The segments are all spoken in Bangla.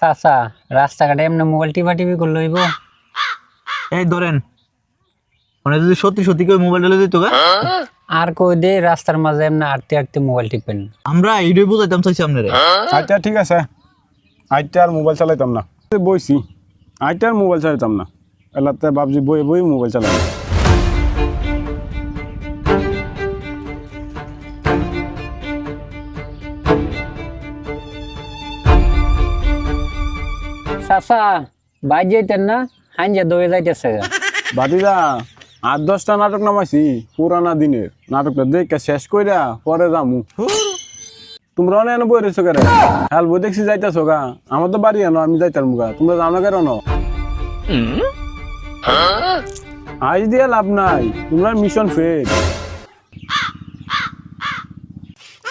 চাচা রাস্তাঘাটে এমনি মোবাইল টিপা টিপি করলে হইব? এই ধরেন মানে যদি সত্যি সত্যি কেউ মোবাইল ঢেলে দিত গা? আর কই দে রাস্তার মাঝে এমনি আটতে আটতে মোবাইল টিপেন। আমরা এইটাই বুঝাইতাম চাইছি আপনারে। আচ্ছা ঠিক আছে। আইটা আর মোবাইল চালাইতাম না। বইছি। আইটা আর মোবাইল চালাইতাম না। এলাতে ভাবছি বই বই মোবাইল চালাই চাচা যাইতেন না হাইনজা দৌড়ে যাইতেছে। বাদিদা আট দশটা নাটক নামাইছি পুরানা দিনের। নাটকটা দেখে শেষ কইরা পরে যামু। তোমরা অনেক বই রয়েছো কেন? হাল বই দেখছি যাইতেছো গা। আমার তো বাড়ি আনো আমি যাইতাম গা। তোমরা জানো কেন ন আজ দিয়ে লাভ নাই তোমরা মিশন ফেল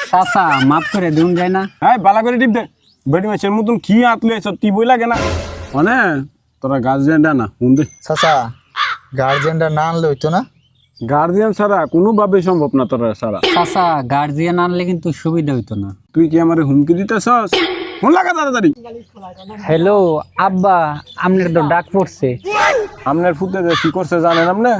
চাচা মাফ করে দিন যায় না। হ্যাঁ বালা করে টিপ দে। বেটি মাছের মতন কি আতলে সত্যি বই লাগে না? মানে তোরা গার্জিয়ান না হুন দে। চাচা গার্জেনটা না আনলে হইতো না? গার্জিয়ান ছাড়া কোনোভাবে সম্ভব না তোরা ছাড়া। চাচা গার্জিয়ান আনলে কিন্তু সুবিধা হইতো না। তুই কি আমার হুমকি দিতেছস? ফোন লাগা তাড়াতাড়ি। হ্যালো আব্বা আপনার তো ডাক পড়ছে। আপনার ফুটে কি করছে জানেন আপনি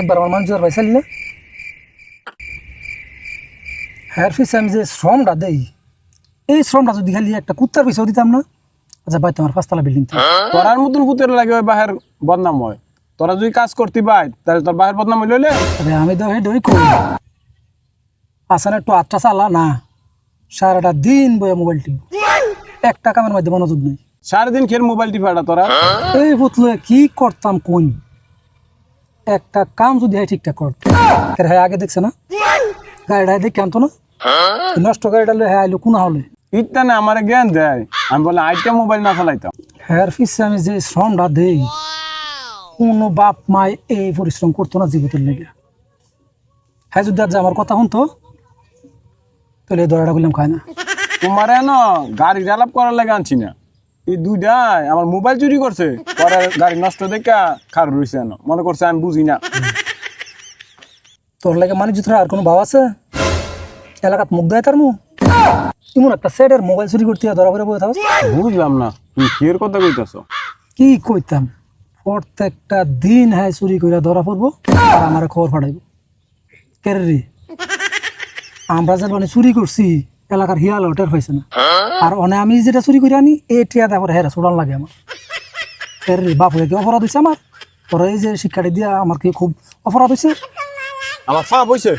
একবার আমার মানুষের পয়সা নিলে হ্যার ফিস আমি যে শ্রমটা দেই এই শ্রমটা যদি খালি একটা কুত্তার পয়সাও দিতাম না আচ্ছা ভাই তোমার পাঁচতলা বিল্ডিং তোরার মতন ফুটের লাগে ওই বাহের বদনাম হয়। তোরা যদি কাজ করতে পাই তাহলে তোর বাহের বদনাম হইলে আমি তো হেডই করি। আসলে একটু আটটা চালা না। সারাটা দিন বইয়া মোবাইল টিপ একটা কামের মধ্যে মনোযোগ নেই। সারাদিন খের মোবাইল টিপাটা তোরা? এই পুতলে কি করতাম কোন একটা কাম যদি হয় ঠিকঠাক করতো এর হ্যাঁ আগে দেখছে না? গাড়িটা দেখে আনতো না? এই নষ্ট গাড়িটা হ্যাঁ আইলো কোনা হলে? ইত্যা না আমার জ্ঞান দেয়। আমি বলে আইটা মোবাইল না চালাইতাম। হ্যার পিছে আমি যে শ্রমটা দেই কোনো বাপ মায় এই পরিশ্রম করতো না জীবিতের লেগে। হ্যাঁ যদি আজ আমার কথা শুনতো তাহলে এই দরাটা বললাম খায় না। তোমার ন গাড়ি আলাপ করার লাগে আনছি না। এই দুইটাই আমার মোবাইল চুরি করছে। পরে গাড়ি নষ্ট দেখা খার রয়েছে মনে করছে আমি বুঝি না। তোর লাগে মানে জুতরা আর কোনো ভাব আছে? এলাকাত মুখ দেয় তার মু? এমন একটা সেটের মোবাইল চুরি করতে ধরা করে বসে থাকস? বুঝলাম না। তুমি কিয়ের কথা কইতাছ? কি কইতাম? প্রত্যেকটা দিন হ্যাঁ চুরি করে ধরা পড়ব আর আমার খবর ফাটাইব কেরে আমরা যে মানে চুরি করছি এলাকার হিয়াল টের পাইছে না। আর অনে আমি যেটা চুরি করে আনি এই টিয়া তারপরে হেরা চুড়ান লাগে আমার। এর বাপ হয়ে কি অপরাধ হয়েছে আমার। পরে এই যে শিক্ষাটা দিয়া আমার কি খুব অপরাধ হয়েছে আমার ফা বইছে